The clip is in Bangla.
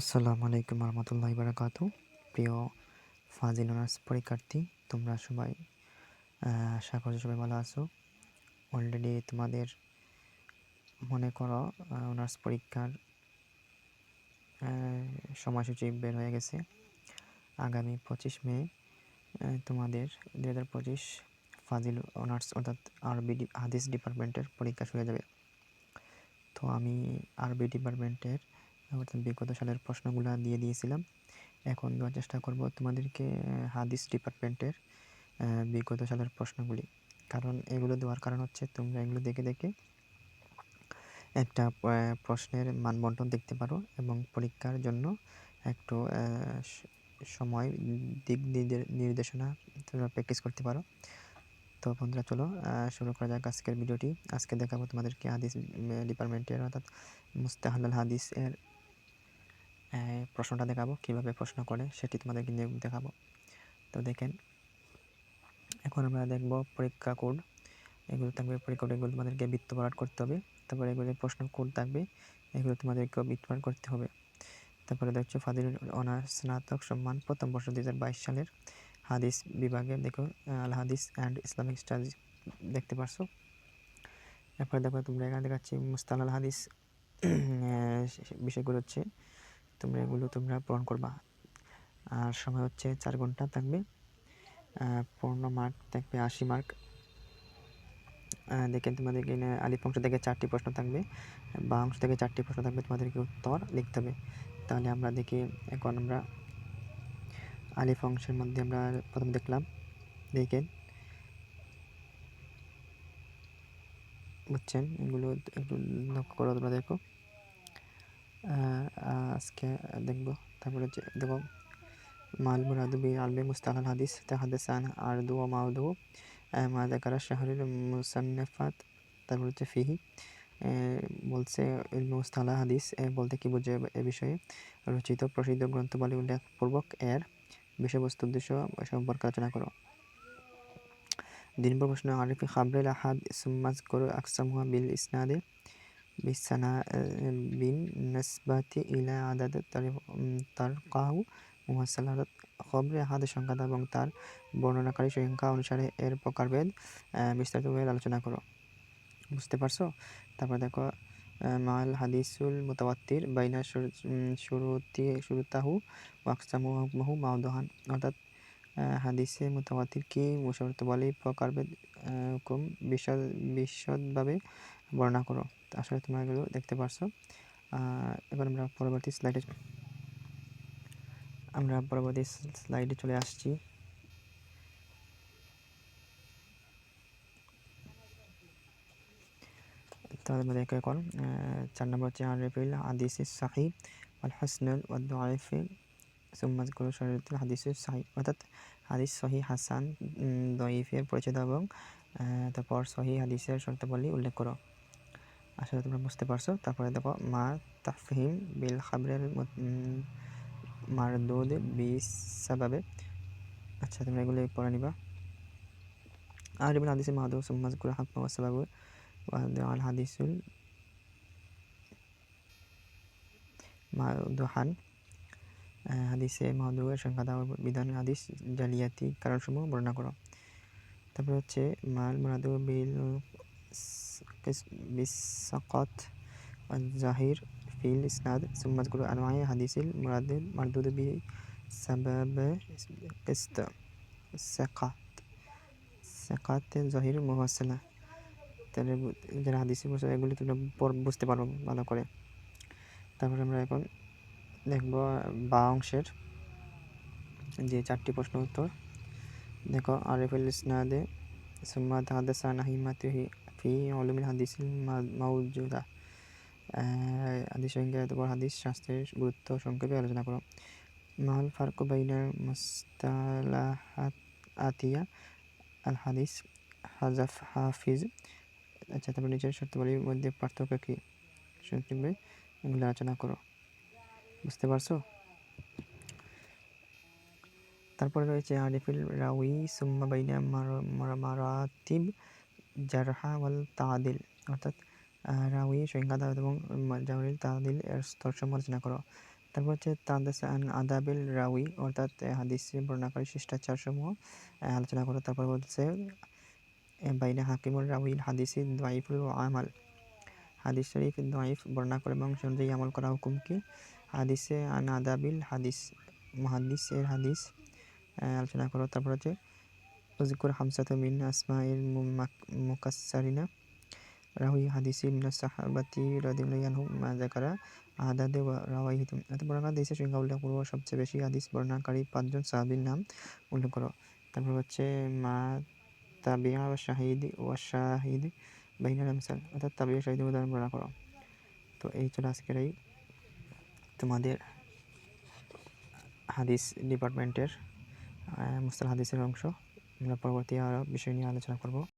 আসসালামু আলাইকুম রহমতুল্লাহ বারাকাতু। প্রিয় ফাজিল অনার্স পরীক্ষার্থী, তোমরা সবাই আশা করছি সবাই ভালো আছো। অলরেডি তোমাদের মনে করো অনার্স পরীক্ষার সময়সূচি বের হয়ে গেছে। আগামী পঁচিশ মে তোমাদের দু হাজার পঁচিশ ফাজিল অনার্স অর্থাৎ আরবি হাদিস ডিপার্টমেন্টের পরীক্ষা শুরু হয়ে যাবে। তো আমি আরবি ডিপার্টমেন্টের অর্থাৎ বিগত সালের প্রশ্নগুলো দিয়ে দিয়েছিলাম। এখন দেওয়ার চেষ্টা করব তোমাদেরকে হাদিস ডিপার্টমেন্টের বিগত সালের প্রশ্নগুলি। কারণ এগুলো দেওয়ার কারণ হচ্ছে তোমরা এগুলো দেখে দেখে একটা প্রশ্নের মানবন্টন দেখতে পারো এবং পরীক্ষার জন্য একটু সময় দিক নির্দে- নির্দেশনা তোমরা প্র্যাকটিস করতে পারো। তো বন্ধুরা চলো শুরু করা যাক আজকের ভিডিওটি আজকে দেখাবো তোমাদেরকে হাদিস ডিপার্টমেন্টের অর্থাৎ মুস্তাহাল হাদিস এর আহ, প্রশ্নটা দেখাবো, কীভাবে প্রশ্ন করে সেটি তোমাদেরকে নিয়ে দেখাবো। তো দেখেন, এখন আমরা দেখব পরীক্ষা কোড। এগুলো থাকবে, পরীক্ষা কোড এগুলো তোমাদেরকে বৃত্ত করতে হবে। তারপরে এগুলো প্রশ্ন কোড থাকবে, এগুলো তোমাদেরকে বৃত্ত করতে হবে। তারপরে দেখছ ফাদিল অনার্স স্নাতক সম্মান প্রথম বর্ষ দুই হাজার বাইশ সালের হাদিস বিভাগে। দেখো, আল হাদিস অ্যান্ড ইসলামিক স্টাডিজ দেখতে পারছ। এরপরে দেখো, তোমরা এখানে দেখাচ্ছি মুস্তাল আল হাদিস বিষয়গুলো হচ্ছে তোমরা এগুলো তোমরা পূরণ করবা। আর সময় হচ্ছে চার ঘণ্টা থাকবে। পূর্ণ মার্ক থাকবে আশি মার্ক দেখেন তোমাদেরকে এখানে আলিফ অংশ থেকে চারটি প্রশ্ন থাকবে। বা অংশ থেকে চারটি প্রশ্ন থাকবে, তোমাদেরকে উত্তর লিখতে হবে। তাহলে আমরা দেখি এখন আমরা আলিফ অংশের মধ্যে আমরা প্রথম দেখলাম। দেখেন বুঝছেন? এগুলো একটু লক্ষ্য করো তোমরা দেখো। আজকে দেখব। তারপরে হচ্ছে দেখো মাল মুরাদু বি আলবে মুস্তাহাল হাদিস তাহাদাসান আরদু ও মাউদু মা দেখারা শাহরুল মুসান্নেফাত। তারপর হচ্ছে ফিহি বলছে মুস্তালা হাদিস বলতে কি বোঝে এ বিষয়ে? রচিত, প্রসিদ্ধ গ্রন্থবলী উল্লেখপূর্বক এর বিষয়বস্তু, উদ্দেশ্য সম্পর্কে আলোচনা করো। দিন নম্বর প্রশ্ন আরিফি খাবরুল আহাদ সুম্মাজ করো আকসামুহা বিল ইসনাদে বিসানা বিন নসবাতি ইলা আদাদ তার কাহু মুহাসালাত খবরে আহাদের সংখ্যা এবং তার বর্ণনাকারী সংখ্যা অনুসারে এর প্রকারভেদ বিস্তারিতভাবে আলোচনা করো। বুঝতে পারছ? তারপর দেখো মাল হাদিসুল মুতাওয়াত্তির বাইনা শুরুতি, শুরুতাহু ওয়াকসামু মাউদহান অর্থাৎ হাদিসে মুতাওয়াত্তির কি মুশারত বলে প্রকারভেদ হুকুম বিশদ, বিশদভাবে বর্ণনা করো। আসলে তোমরা এগুলো দেখতে পারছ। এবার আমরা পরবর্তী স্লাইডে আমরা পরবর্তী স্লাইডে চলে আসছি। আমরা দেখো এখন আহ, চার নম্বর হচ্ছে আরিফিল হাদিস সাহি আল হাসনুল ওয়াদ্দাইফি সুম্মাজ গুরু শরীরতুল হাদিস সাহি। অর্থাৎ হাদিস সহি হাসান দইফের পরিচিত এবং তারপর সহি হাদিসের শর্তাবলী উল্লেখ করো। আসলে তোমরা বুঝতে পারছ। তারপরে দেখো, মা তাফহিম বিল খাবরের মারদুদ বিস সাবাবে। আচ্ছা তোমরা এগুলো পড়ে নিবা। আর ইবনে হাদিসের মাহাদু সুম্মাজ গুরু হাকমা ওয়া সাবাবু আল হাদিসুল মাদুহান হাদিসে মাহদুরের সংখ্যা দাও বিধান হাদিস জালিয়াতি কারণসমূহ বর্ণনা করো। তারপর হচ্ছে, মাল মুরাদু বিল বিসাকাত জাহির ফিল ইসনাদ সুম্মাজ গুরু হাদিসিল মুরাদ মারদুদ বি সাবাব কিস্ত সাকাত সাকাত জাহির মুহাসসালা তাহলে যারা হাদিসে বসে এগুলি তোমরা বুঝতে পারব ভালো করে। তারপরে আমরা এখন দেখব বা অংশের যে চারটি প্রশ্ন উত্তর। দেখো, আরিফুল ইসনাদে, সুম্মা হাদাসা নাহিমাতুহি ফি উলুমিল হাদিসিল মা- হাদিস সংখ্যা তারপর হাদিস শাস্ত্রের গুরুত্ব সংক্ষেপে আলোচনা করো। মাল ফারকু বাইনার মুস্তালাহাত আতিয়া আল হাদিস হাজাফ হাফিজ আচ্ছা তারপর নিচের শর্তাবলীর মধ্যে পার্থক্য কী? সংক্ষেপে এগুলো আলোচনা করো। বুঝতে পারছ? তারপরে রয়েছে আরিফিল রাউই, সুম্মা বাইনা মার- মার- মারাতিব জারহা ওয়াল তাদিল অর্থাৎ রাউই সংখ্যা দাও এবং মা- তাদিল এর স্তর সমালোচনা করো। তারপর হচ্ছে তাদাস আন আদাবিল রাউি অর্থাৎ এ, হাদিসে বর্ণাকারী শিষ্টাচারসমূহ এ, আলোচনা করো। তারপর বলছে বাইনা হাকিমুল রাউিল হাদিসি দোয়াইফুল আমাল। হাদিস শরীফ দোয়াইফ বর্ণনা করে এবং সে অনুযায়ী আমল করা হুকুম কি? হাদিসে আন আদাবিল হাদিস মহাদিস এর হাদিস আলোচনা করো। তারপর হচ্ছে উজকুর হামসাত মিন আসমাইল মুকাসসারিনা রাহুই হাদিসি মিনাস সাহাবাতি রাদিয়াল্লাহু আনহুম মা যাকারা আদাদে ওয়া রাওয়াইহিতুম এত বর্ণনা হাদিসের সংখ্যা উল্লেখ করব সবচেয়ে বেশি হাদিস বর্ণনাকারী পাঁচজন সাহাবীর নাম উল্লেখ করো। তারপর হচ্ছে মা তাবিয়া ওয়া শাহিদ ওয়া শাহিদ বাইনাল আমসাল অর্থাৎ তাবিয়া শাহিদ উদাহরণ বর্ণনা করো। তো এই ছিল আজকের এই তোমাদের হাদিস ডিপার্টমেন্টের মুস্তাল হাদিসের অংশ। আমরা পরবর্তী আরও বিষয় নিয়ে আলোচনা করব।